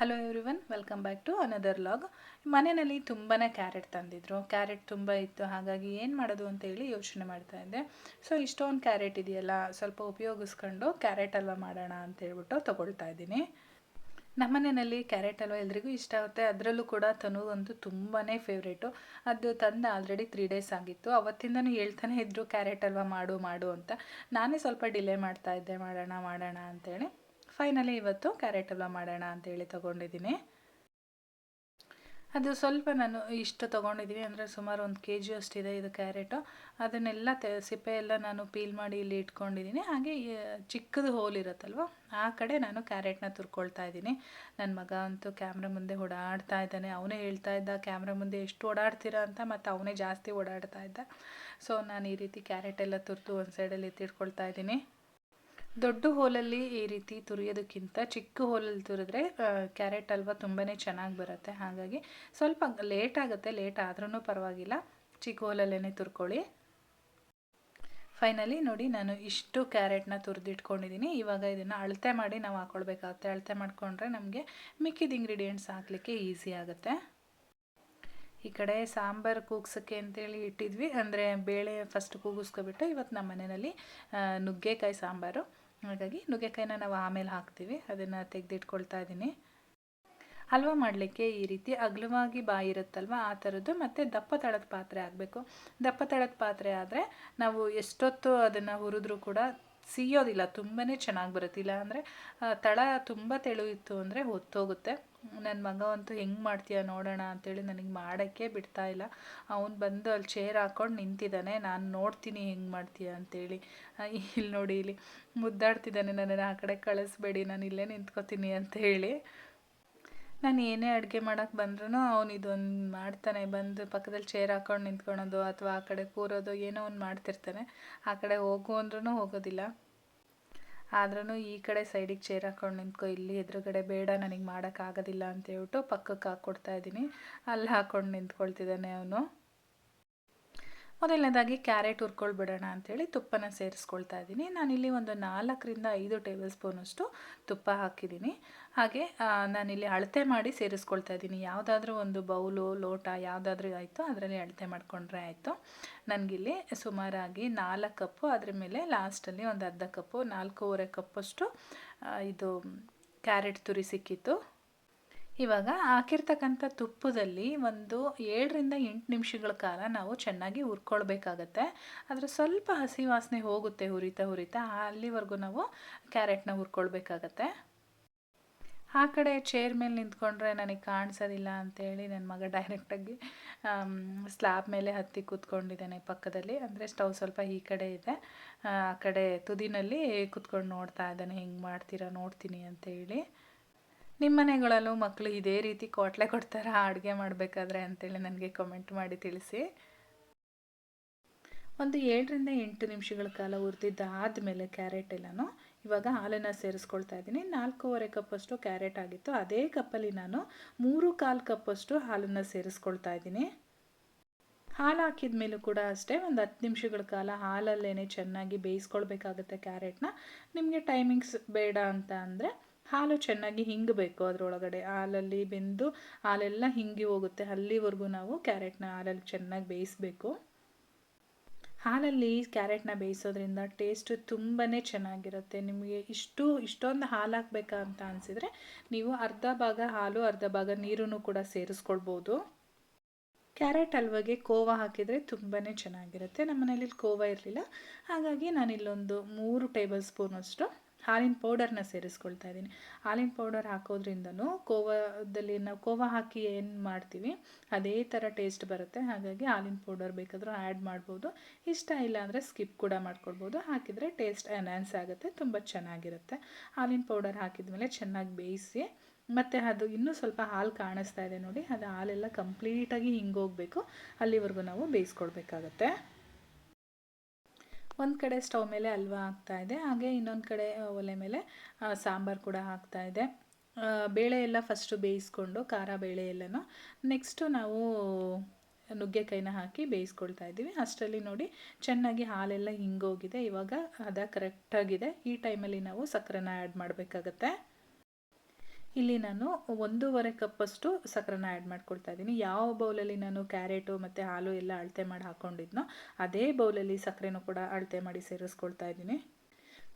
Hello everyone welcome back to another log ಮನೆಯಲ್ಲಿ ತುಂಬಾ carrot ತಂದಿದ್ರು. ಕ್ಯಾರೆಟ್ ತುಂಬ ಇತ್ತು, ಹಾಗಾಗಿ ಏನು ಮಾಡೋದು ಅಂತ ಹೇಳಿ ಯೋಚನೆ ಮಾಡ್ತಾ ಇದ್ದೆ. ಸೊ ಇಷ್ಟೊಂದು ಕ್ಯಾರೆಟ್ ಇದೆಯಲ್ಲ, ಸ್ವಲ್ಪ ಉಪಯೋಗಿಸ್ಕೊಂಡು ಕ್ಯಾರೆಟ್ ಹಲ್ವ ಮಾಡೋಣ ಅಂತ ಹೇಳ್ಬಿಟ್ಟು ತೊಗೊಳ್ತಾ ಇದ್ದೀನಿ. ನಮ್ಮನೆಯಲ್ಲಿ ಕ್ಯಾರೆಟ್ ಹಲ್ವ ಎಲ್ರಿಗೂ ಇಷ್ಟ ಆಗುತ್ತೆ. ಅದರಲ್ಲೂ ಕೂಡ ತನುಗಂತೂ ತುಂಬಾ ಫೇವ್ರೇಟು ಅದು ತಂದು ಆಲ್ರೆಡಿ ತ್ರೀ ಡೇಸ್ ಆಗಿತ್ತು. ಅವತ್ತಿಂದನೂ ಹೇಳ್ತಾನೆ ಇದ್ದರು ಕ್ಯಾರೆಟ್ ಹಲ್ವ ಮಾಡು ಮಾಡು ಅಂತ. ನಾನೇ ಸ್ವಲ್ಪ ಡಿಲೇ ಮಾಡ್ತಾ ಇದ್ದೆ, ಮಾಡೋಣ ಮಾಡೋಣ ಅಂತೇಳಿ ಫೈನಲಿ ಇವತ್ತು ಕ್ಯಾರೆಟ್ ಹಲ್ವ ಮಾಡೋಣ ಅಂತೇಳಿ ತೊಗೊಂಡಿದ್ದೀನಿ. ಅದು ಸ್ವಲ್ಪ ನಾನು ಇಷ್ಟು ತೊಗೊಂಡಿದ್ದೀನಿ ಅಂದರೆ ಸುಮಾರು ಒಂದು ಕೆ ಜಿ ಅಷ್ಟಿದೆ ಇದು ಕ್ಯಾರೆಟು. ಅದನ್ನೆಲ್ಲ ತೆ ಸಿಪ್ಪೆ ಎಲ್ಲ ನಾನು ಪೀಲ್ ಮಾಡಿ ಇಲ್ಲಿ ಇಟ್ಕೊಂಡಿದ್ದೀನಿ. ಹಾಗೆ ಚಿಕ್ಕದು ಹೋಲ್ ಇರುತ್ತಲ್ವ, ಆ ಕಡೆ ನಾನು ಕ್ಯಾರೆಟ್ನ ತುರ್ಕೊಳ್ತಾ ಇದ್ದೀನಿ. ನನ್ನ ಮಗ ಅಂತೂ ಕ್ಯಾಮ್ರಾ ಮುಂದೆ ಓಡಾಡ್ತಾ ಇದ್ದಾನೆ. ಅವನೇ ಹೇಳ್ತಾ ಇದ್ದ, ಕ್ಯಾಮ್ರಾ ಮುಂದೆ ಎಷ್ಟು ಓಡಾಡ್ತೀರಾ ಅಂತ? ಮತ್ತು ಅವನೇ ಜಾಸ್ತಿ ಓಡಾಡ್ತಾ ಇದ್ದ. ಸೊ, ನಾನು ಈ ರೀತಿ ಕ್ಯಾರೆಟ್ ಎಲ್ಲ ತುರ್ತು ಒಂದು ಸೈಡಲ್ಲಿ ಎತ್ತಿಟ್ಕೊಳ್ತಾ ಇದ್ದೀನಿ. ದೊಡ್ಡ ಹೋಲಲ್ಲಿ ಈ ರೀತಿ ತುರಿಯೋದಕ್ಕಿಂತ ಚಿಕ್ಕ ಹೋಲಲ್ಲಿ ತುರಿದ್ರೆ ಕ್ಯಾರೆಟ್ ಹಲ್ವ ತುಂಬಾ ಚೆನ್ನಾಗಿ ಬರುತ್ತೆ. ಹಾಗಾಗಿ ಸ್ವಲ್ಪ ಲೇಟ್ ಆಗುತ್ತೆ, ಲೇಟ್ ಆದ್ರೂ ಪರವಾಗಿಲ್ಲ. ಚಿಕ್ಕ ಹೋಲಲ್ಲೇ ತುರ್ಕೊಳ್ಳಿ. ಫೈನಲಿ ನೋಡಿ, ನಾನು ಇಷ್ಟು ಕ್ಯಾರೆಟ್ನ ತುರಿದಿಟ್ಕೊಂಡಿದ್ದೀನಿ ಇವಾಗ ಇದನ್ನು ಅಳತೆ ಮಾಡಿ ನಾವು ಹಾಕೊಳ್ಬೇಕಾಗುತ್ತೆ. ಅಳತೆ ಮಾಡಿಕೊಂಡ್ರೆ ನಮಗೆ ಮಿಕ್ಕಿದ ಇಂಗ್ರೀಡಿಯೆಂಟ್ಸ್ ಹಾಕಲಿಕ್ಕೆ ಈಸಿ ಆಗುತ್ತೆ. ಈ ಕಡೆ ಸಾಂಬಾರು ಕೂಗ್ಸೋಕ್ಕೆ ಅಂತೇಳಿ ಇಟ್ಟಿದ್ವಿ. ಅಂದರೆ ಬೇಳೆ ಫಸ್ಟ್ ಕೂಗಿಸ್ಕೊಬಿಟ್ಟು ಇವತ್ತು ನಮ್ಮ ಮನೆಯಲ್ಲಿ ನುಗ್ಗೆಕಾಯಿ ಸಾಂಬಾರು. ಹಾಗಾಗಿ ನುಗ್ಗೆಕಾಯಿನ ನಾವು ಆಮೇಲೆ ಹಾಕ್ತೀವಿ, ಅದನ್ನು ತೆಗೆದಿಟ್ಕೊಳ್ತಾ ಇದ್ದೀನಿ ಹಲ್ವ ಮಾಡಲಿಕ್ಕೆ ಈ ರೀತಿ ಅಗಲವಾಗಿ ಬಾಯಿ ಇರುತ್ತಲ್ವ, ಆ ಥರದ್ದು. ಮತ್ತು ದಪ್ಪ ತಳದ ಪಾತ್ರೆ ಆಗಬೇಕು ದಪ್ಪ ತಳದ ಪಾತ್ರೆ ಆದರೆ ನಾವು ಎಷ್ಟೊತ್ತು ಅದನ್ನು ಹುರಿದ್ರೂ ಕೂಡ ಸಿಯೋದಿಲ್ಲ ತುಂಬಾ ಚೆನ್ನಾಗಿ ಬರುತ್ತಿಲ್ಲ ಅಂದರೆ ತಳ ತುಂಬ ತೆಳು ಇತ್ತು ಅಂದರೆ ಹೊತ್ತೋಗುತ್ತೆ. ನನ್ನ ಮಗ ಅಂತೂ ಹೆಂಗೆ ಮಾಡ್ತೀಯ ನೋಡೋಣ ಅಂತೇಳಿ ನನಗೆ ಮಾಡೋಕ್ಕೆ ಬಿಡ್ತಾ ಇಲ್ಲ. ಅವನು ಬಂದು ಅಲ್ಲಿ ಚೇರ್ ಹಾಕ್ಕೊಂಡು ನಿಂತಿದ್ದಾನೆ ನಾನು ನೋಡ್ತೀನಿ ಹೆಂಗೆ ಮಾಡ್ತೀಯ ಅಂತೇಳಿ. ಇಲ್ಲಿ ನೋಡಿ ಇಲ್ಲಿ ಮುದ್ದಾಡ್ತಿದ್ದಾನೆ ನನ್ನನ್ನು ಆ ಕಡೆ ಕಳಿಸ್ಬೇಡಿ, ನಾನು ಇಲ್ಲೇ ನಿಂತ್ಕೋತೀನಿ ಅಂತ ಹೇಳಿ ನಾನು ಏನೇ ಅಡುಗೆ ಮಾಡೋಕೆ ಬಂದ್ರೂ ಅವನು ಇದೊಂದು ಮಾಡ್ತಾನೆ. ಬಂದು ಪಕ್ಕದಲ್ಲಿ ಚೇರ್ ಹಾಕೊಂಡು ನಿಂತ್ಕೊಳೋದು ಅಥವಾ ಆ ಕಡೆ ಕೂರೋದು ಏನೋ ಒಂದು ಮಾಡ್ತಿರ್ತಾನೆ. ಆ ಕಡೆ ಹೋಗು ಅಂದ್ರೂ ಹೋಗೋದಿಲ್ಲ. ಆದ್ರೂ ಈ ಕಡೆ ಸೈಡಿಗೆ ಚೇರ್ ಹಾಕೊಂಡು ನಿಂತ್ಕೊ, ಇಲ್ಲಿ ಎದುರುಗಡೆ ಬೇಡ, ನನಗೆ ಮಾಡೋಕ್ಕಾಗೋದಿಲ್ಲ ಅಂತ ಹೇಳ್ಬಿಟ್ಟು ಪಕ್ಕಕ್ಕೆ ಹಾಕ್ಕೊಡ್ತಾ ಇದ್ದೀನಿ. ಅಲ್ಲಿ ಹಾಕ್ಕೊಂಡು ನಿಂತ್ಕೊಳ್ತಿದ್ದಾನೆ ಅವನು. ಮೊದಲನೇದಾಗಿ ಕ್ಯಾರೆಟ್ ಹುರ್ಕೊಳ್ಬಿಡೋಣ ಅಂಥೇಳಿ ತುಪ್ಪನ ಸೇರಿಸ್ಕೊಳ್ತಾ ಇದ್ದೀನಿ. ನಾನಿಲ್ಲಿ ಒಂದು ನಾಲ್ಕರಿಂದ ಐದು ಟೇಬಲ್ ಸ್ಪೂನಷ್ಟು ತುಪ್ಪ ಹಾಕಿದ್ದೀನಿ. ಹಾಗೆ ನಾನಿಲ್ಲಿ ಅಳತೆ ಮಾಡಿ ಸೇರಿಸ್ಕೊಳ್ತಾ ಇದ್ದೀನಿ. ಯಾವುದಾದ್ರೂ ಒಂದು ಬೌಲು, ಲೋಟ ಯಾವುದಾದ್ರೂ ಆಯಿತು, ಅದರಲ್ಲಿ ಅಳತೆ ಮಾಡಿಕೊಂಡ್ರೆ ಆಯಿತು. ನನಗಿಲ್ಲಿ ಸುಮಾರಾಗಿ ನಾಲ್ಕು ಕಪ್ಪು, ಅದ್ರ ಮೇಲೆ ಲಾಸ್ಟಲ್ಲಿ ಒಂದು ಅರ್ಧ ಕಪ್ಪು, ನಾಲ್ಕೂವರೆ ಕಪ್ಪಷ್ಟು ಇದು ಕ್ಯಾರೆಟ್ ತುರಿ ಸಿಕ್ಕಿತ್ತು. ಇವಾಗ ಹಾಕಿರ್ತಕ್ಕಂಥ ತುಪ್ಪದಲ್ಲಿ ಒಂದು ಏಳರಿಂದ ಎಂಟು ನಿಮಿಷಗಳ ಕಾಲ ನಾವು ಚೆನ್ನಾಗಿ ಹುರ್ಕೊಳ್ಬೇಕಾಗತ್ತೆ. ಆದರೆ ಸ್ವಲ್ಪ ಹಸಿ ವಾಸನೆ ಹೋಗುತ್ತೆ ಹುರಿತಾ ಹುರಿತಾ ಅಲ್ಲಿವರೆಗೂ ನಾವು ಕ್ಯಾರೆಟ್ನ ಹುರ್ಕೊಳ್ಬೇಕಾಗತ್ತೆ. ಆ ಕಡೆ ಚೇರ್ ಮೇಲೆ ನಿಂತ್ಕೊಂಡ್ರೆ ನನಗೆ ಕಾಣಿಸೋದಿಲ್ಲ ಅಂತೇಳಿ ನನ್ನ ಮಗ ಡೈರೆಕ್ಟಾಗಿ ಸ್ಲ್ಯಾಬ್ ಮೇಲೆ ಹತ್ತಿ ಕೂತ್ಕೊಂಡಿದ್ದಾನೆ ಪಕ್ಕದಲ್ಲಿ. ಅಂದರೆ ಸ್ಟವ್ ಸ್ವಲ್ಪ ಈ ಕಡೆ ಇದೆ. ಆ ಕಡೆ ತುದಿನಲ್ಲಿ ಕೂತ್ಕೊಂಡು ನೋಡ್ತಾ ಇದ್ದಾನೆ, ಹೆಂಗೆ ಮಾಡ್ತೀರಾ? ನೋಡ್ತೀನಿ ಅಂತೇಳಿ. ನಿಮ್ಮ ಮನೆಗಳಲ್ಲೂ ಮಕ್ಕಳು ಇದೇ ರೀತಿ ಕೋಟ್ಲೆ ಕೊಡ್ತಾರಾ, ಅಡುಗೆ ಮಾಡಬೇಕಾದ್ರೆ ಅಂತೇಳಿ ನನಗೆ ಕಮೆಂಟ್ ಮಾಡಿ ತಿಳಿಸಿ. ಒಂದು ಏಳರಿಂದ ಎಂಟು ನಿಮಿಷಗಳ ಕಾಲ ಹುರಿದಿದ್ದಾದಮೇಲೆ ಕ್ಯಾರೆಟ್ ಎಲ್ಲನೂ ಇವಾಗ ಹಾಲನ್ನು ಸೇರಿಸ್ಕೊಳ್ತಾ ಇದ್ದೀನಿ. ನಾಲ್ಕೂವರೆ ಕಪ್ಪಷ್ಟು ಕ್ಯಾರೆಟ್ ಆಗಿತ್ತು. ಅದೇ ಕಪ್ಪಲ್ಲಿ ನಾನು ಮೂರು ಕಾಲು ಕಪ್ಪಷ್ಟು ಹಾಲನ್ನು ಸೇರಿಸ್ಕೊಳ್ತಾ ಇದ್ದೀನಿ. ಹಾಲು ಹಾಕಿದ ಮೇಲೂ ಕೂಡ ಅಷ್ಟೇ, ಒಂದು ಹತ್ತು ನಿಮಿಷಗಳ ಕಾಲ ಹಾಲಲ್ಲೇನೆ ಚೆನ್ನಾಗಿ ಬೇಯಿಸ್ಕೊಳ್ಬೇಕಾಗುತ್ತೆ ಕ್ಯಾರೆಟ್ನ ನಿಮಗೆ ಟೈಮಿಂಗ್ಸ್ ಬೇಡ ಅಂತ ಅಂದರೆ ಹಾಲು ಚೆನ್ನಾಗಿ ಹಿಂಗಬೇಕು ಅದರೊಳಗಡೆ. ಹಾಲಲ್ಲಿ ಬೆಂದು ಹಾಲೆಲ್ಲ ಹಿಂಗಿ ಹೋಗುತ್ತೆ. ಅಲ್ಲಿವರೆಗೂ ನಾವು ಕ್ಯಾರೆಟ್ನ ಹಾಲಲ್ಲಿ ಚೆನ್ನಾಗಿ ಬೇಯಿಸಬೇಕು. ಹಾಲಲ್ಲಿ ಕ್ಯಾರೆಟ್ನ ಬೇಯಿಸೋದ್ರಿಂದ ಟೇಸ್ಟ್ ತುಂಬಾ ಚೆನ್ನಾಗಿರುತ್ತೆ. ನಿಮಗೆ ಇಷ್ಟು, ಇಷ್ಟೊಂದು ಹಾಲು ಹಾಕಬೇಕಾ ಅಂತ ಅನಿಸಿದರೆ ನೀವು ಅರ್ಧ ಭಾಗ ಹಾಲು, ಅರ್ಧ ಭಾಗ ನೀರನ್ನು ಕೂಡ ಸೇರಿಸ್ಕೊಳ್ಬೋದು. ಕ್ಯಾರೆಟ್ ಹಲ್ವಾಗೆ ಕೋವಾ ಹಾಕಿದರೆ ತುಂಬಾ ಚೆನ್ನಾಗಿರುತ್ತೆ. ನಮ್ಮ ಮನೇಲಿ ಕೋವಾ ಇರಲಿಲ್ಲ. ಹಾಗಾಗಿ ನಾನಿಲ್ಲೊಂದು ಮೂರು ಟೇಬಲ್ ಸ್ಪೂನಷ್ಟು ಹಾಲಿನ ಪೌಡರ್ನ ಸೇರಿಸ್ಕೊಳ್ತಾ ಇದ್ದೀನಿ. ಹಾಲಿನ ಪೌಡರ್ ಹಾಕೋದ್ರಿಂದನೂ ಕೋವಾದಲ್ಲಿ ನಾವು ಕೋವಾ ಹಾಕಿ ಏನು ಮಾಡ್ತೀವಿ, ಅದೇ ಥರ ಟೇಸ್ಟ್ ಬರುತ್ತೆ. ಹಾಗಾಗಿ ಹಾಲಿನ ಪೌಡರ್ ಬೇಕಾದರೂ ಆ್ಯಡ್ ಮಾಡ್ಬೋದು. ಇಷ್ಟ ಇಲ್ಲ ಅಂದರೆ ಸ್ಕಿಪ್ ಕೂಡ ಮಾಡ್ಕೊಳ್ಬೋದು. ಹಾಕಿದರೆ ಟೇಸ್ಟ್ ಎನ್ಹ್ಯಾನ್ಸ್ ಆಗುತ್ತೆ, ತುಂಬ ಚೆನ್ನಾಗಿರುತ್ತೆ. ಹಾಲಿನ ಪೌಡರ್ ಹಾಕಿದ ಮೇಲೆ ಚೆನ್ನಾಗಿ ಬೇಯಿಸಿ, ಮತ್ತು ಅದು ಇನ್ನೂ ಸ್ವಲ್ಪ ಹಾಲು ಕಾಣಿಸ್ತಾ ಇದೆ ನೋಡಿ, ಅದು ಹಾಲೆಲ್ಲ ಕಂಪ್ಲೀಟಾಗಿ ಹಿಂಗೋಗಬೇಕು. ಅಲ್ಲಿವರೆಗೂ ನಾವು ಬೇಯಿಸ್ಕೊಳ್ಬೇಕಾಗತ್ತೆ. ಒಂದು ಕಡೆ ಸ್ಟವ್ ಮೇಲೆ ಹಲ್ವ ಇದೆ, ಹಾಗೆ ಇನ್ನೊಂದು ಕಡೆ ಒಲೆ ಮೇಲೆ ಸಾಂಬಾರು ಕೂಡ ಇದೆ. ಬೇಳೆ ಎಲ್ಲ ಫಸ್ಟು ಬೇಯಿಸ್ಕೊಂಡು, ಖಾರ ಬೇಳೆ ಎಲ್ಲನೂ ನೆಕ್ಸ್ಟು ನಾವು ನುಗ್ಗೆಕಾಯಿನ ಹಾಕಿ ಬೇಯಿಸ್ಕೊಳ್ತಾ ಇದ್ದೀವಿ. ಅಷ್ಟರಲ್ಲಿ ನೋಡಿ ಚೆನ್ನಾಗಿ ಹಾಲೆಲ್ಲ ಹಿಂಗೋಗಿದೆ. ಇವಾಗ ಅದ ಕರೆಕ್ಟಾಗಿದೆ ಈ ಟೈಮಲ್ಲಿ ನಾವು ಸಕ್ಕರೆನ ಆ್ಯಡ್ ಮಾಡಬೇಕಾಗತ್ತೆ. ಇಲ್ಲಿ ನಾನು ಒಂದೂವರೆ ಕಪ್ಪಷ್ಟು ಸಕ್ಕರೆನ ಆ್ಯಡ್ ಮಾಡ್ಕೊಳ್ತಾ ಇದ್ದೀನಿ. ಯಾವ ಬೌಲಲ್ಲಿ ನಾನು ಕ್ಯಾರೆಟು ಮತ್ತು ಹಾಲು ಎಲ್ಲ ಅಳತೆ ಮಾಡಿ ಹಾಕ್ಕೊಂಡಿದ್ನೋ ಅದೇ ಬೌಲಲ್ಲಿ ಸಕ್ಕರೆನೂ ಕೂಡ ಅಳತೆ ಮಾಡಿ ಸೇರಿಸ್ಕೊಳ್ತಾ ಇದ್ದೀನಿ.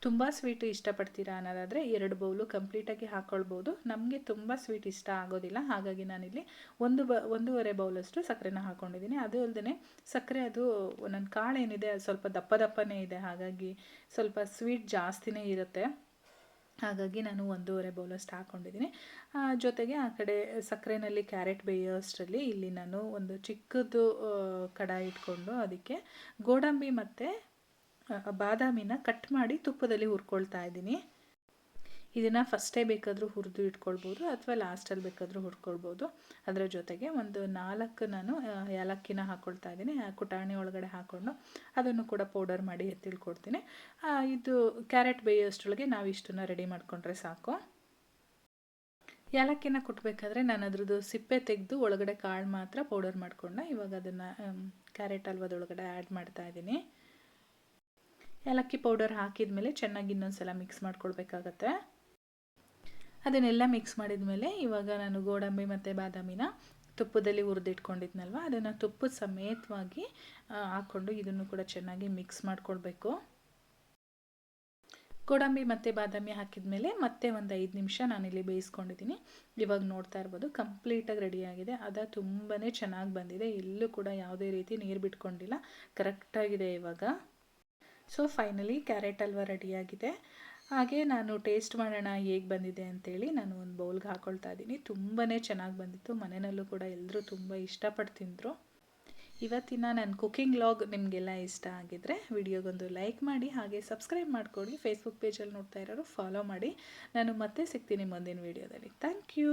ತುಂಬ ಸ್ವೀಟು ಇಷ್ಟಪಡ್ತೀರಾ ಅನ್ನೋದಾದರೆ ಎರಡು ಬೌಲು ಕಂಪ್ಲೀಟಾಗಿ ಹಾಕ್ಕೊಳ್ಬೋದು ನಮಗೆ ತುಂಬ ಸ್ವೀಟ್ ಇಷ್ಟ ಆಗೋದಿಲ್ಲ. ಹಾಗಾಗಿ ನಾನಿಲ್ಲಿ ಒಂದು ಬ, ಒಂದೂವರೆ ಬೌಲಷ್ಟು ಸಕ್ಕರೆನ ಹಾಕ್ಕೊಂಡಿದ್ದೀನಿ ಅದು ಅಲ್ಲದೆ ಸಕ್ಕರೆ ಅದು ನನ್ನ ಕಾಳು ಏನಿದೆ ಅದು ಸ್ವಲ್ಪ ದಪ್ಪ ದಪ್ಪನೇ ಇದೆ. ಹಾಗಾಗಿ ಸ್ವಲ್ಪ ಸ್ವೀಟ್ ಜಾಸ್ತಿನೇ ಇರುತ್ತೆ. ಹಾಗಾಗಿ ನಾನು ಒಂದೂವರೆ ಬೌಲಷ್ಟು ಹಾಕ್ಕೊಂಡಿದ್ದೀನಿ ಜೊತೆಗೆ ಆ ಕಡೆ ಸಕ್ಕರೆನಲ್ಲಿ ಕ್ಯಾರೆಟ್ ಬೇಯೋಷ್ಟರಲ್ಲಿ ಇಲ್ಲಿ ನಾನು ಒಂದು ಚಿಕ್ಕದು ಕಡಾಯಿ ಇಟ್ಕೊಂಡು ಅದಕ್ಕೆ ಗೋಡಂಬಿ ಮತ್ತು ಬಾದಾಮಿನ ಕಟ್ ಮಾಡಿ ತುಪ್ಪದಲ್ಲಿ ಹುರ್ಕೊಳ್ತಾ ಇದ್ದೀನಿ. ಇದನ್ನು ಫಸ್ಟೇ ಬೇಕಾದರೂ ಹುರಿದು ಇಟ್ಕೊಳ್ಬೋದು ಅಥವಾ ಲಾಸ್ಟಲ್ಲಿ ಬೇಕಾದರೂ ಹುರ್ಕೊಳ್ಬೋದು. ಅದರ ಜೊತೆಗೆ ಒಂದು ನಾಲ್ಕು ನಾನು ಏಲಕ್ಕಿನ ಹಾಕ್ಕೊಳ್ತಾ ಇದ್ದೀನಿ. ಕುಟಾಣಿ ಒಳಗಡೆ ಹಾಕ್ಕೊಂಡು ಅದನ್ನು ಕೂಡ ಪೌಡರ್ ಮಾಡಿ ಎತ್ತಿಳ್ಕೊಡ್ತೀನಿ ಇದು ಕ್ಯಾರೆಟ್ ಬೇಯೋಷ್ಟೊಳಗೆ ನಾವು ಇಷ್ಟನ್ನು ರೆಡಿ ಮಾಡಿಕೊಂಡ್ರೆ ಸಾಕು. ಏಲಕ್ಕಿನ ಕುಟ್ಟಬೇಕಾದ್ರೆ ನಾನು ಅದ್ರದ್ದು ಸಿಪ್ಪೆ ತೆಗೆದು ಒಳಗಡೆ ಕಾಳು ಮಾತ್ರ ಪೌಡರ್ ಮಾಡಿಕೊಂಡೆ ಇವಾಗ ಅದನ್ನು ಕ್ಯಾರೆಟ್ ಅಲ್ವದೊಳಗಡೆ ಆ್ಯಡ್ ಮಾಡ್ತಾ ಇದ್ದೀನಿ. ಏಲಕ್ಕಿ ಪೌಡರ್ ಹಾಕಿದ ಮೇಲೆ ಚೆನ್ನಾಗಿ ಇನ್ನೊಂದು ಸಲ ಮಿಕ್ಸ್ ಮಾಡ್ಕೊಳ್ಬೇಕಾಗತ್ತೆ. ಅದನ್ನೆಲ್ಲ ಮಿಕ್ಸ್ ಮಾಡಿದ ಮೇಲೆ ಇವಾಗ ನಾನು ಗೋಡಂಬಿ ಮತ್ತು ಬಾದಾಮಿನ ತುಪ್ಪದಲ್ಲಿ ಹುರಿದಿಟ್ಕೊಂಡಿದ್ನಲ್ವ? ಅದನ್ನು ತುಪ್ಪದ ಸಮೇತವಾಗಿ ಹಾಕ್ಕೊಂಡು ಇದನ್ನು ಕೂಡ ಚೆನ್ನಾಗಿ ಮಿಕ್ಸ್ ಮಾಡಿಕೊಡ್ಬೇಕು ಗೋಡಂಬಿ ಮತ್ತು ಬಾದಾಮಿ ಹಾಕಿದ ಮೇಲೆ ಮತ್ತೆ ಒಂದು ಐದು ನಿಮಿಷ ನಾನಿಲ್ಲಿ ಬೇಯಿಸ್ಕೊಂಡಿದ್ದೀನಿ. ಇವಾಗ ನೋಡ್ತಾ ಇರ್ಬೋದು ಕಂಪ್ಲೀಟಾಗಿ ರೆಡಿಯಾಗಿದೆ ಅದು ತುಂಬಾ ಚೆನ್ನಾಗಿ ಬಂದಿದೆ. ಎಲ್ಲೂ ಕೂಡ ಯಾವುದೇ ರೀತಿ ನೀರು ಬಿಟ್ಕೊಂಡಿಲ್ಲ. ಕರೆಕ್ಟಾಗಿದೆ ಇವಾಗ. ಸೊ ಫೈನಲಿ ಕ್ಯಾರೆಟ್ ಹಲ್ವ ರೆಡಿಯಾಗಿದೆ ಹಾಗೆ ನಾನು ಟೇಸ್ಟ್ ಮಾಡೋಣ ಹೇಗೆ ಬಂದಿದೆ ಅಂತೇಳಿ ನಾನು ಒಂದು ಬೌಲ್ಗೆ ಹಾಕ್ಕೊಳ್ತಾ ಇದ್ದೀನಿ. ತುಂಬಾ ಚೆನ್ನಾಗಿ ಬಂದಿತ್ತು. ಮನೆಯಲ್ಲೂ ಕೂಡ ಎಲ್ಲರೂ ತುಂಬ ಇಷ್ಟಪಟ್ಟು ತಿಂದರು. ಇವತ್ತಿನ ನನ್ನ ಕುಕ್ಕಿಂಗ್ ಲಾಗ್ ನಿಮಗೆಲ್ಲ ಇಷ್ಟ ಆಗಿದ್ದರೆ ವಿಡಿಯೋಗೊಂದು ಲೈಕ್ ಮಾಡಿ, ಹಾಗೆ ಸಬ್ಸ್ಕ್ರೈಬ್ ಮಾಡಿಕೊಡಿ. ಫೇಸ್ಬುಕ್ ಪೇಜಲ್ಲಿ ನೋಡ್ತಾ ಇರೋರು ಫಾಲೋ ಮಾಡಿ. ನಾನು ಮತ್ತೆ ಸಿಗ್ತೀನಿ ಮುಂದಿನ ವೀಡಿಯೋದಲ್ಲಿ. Thank you.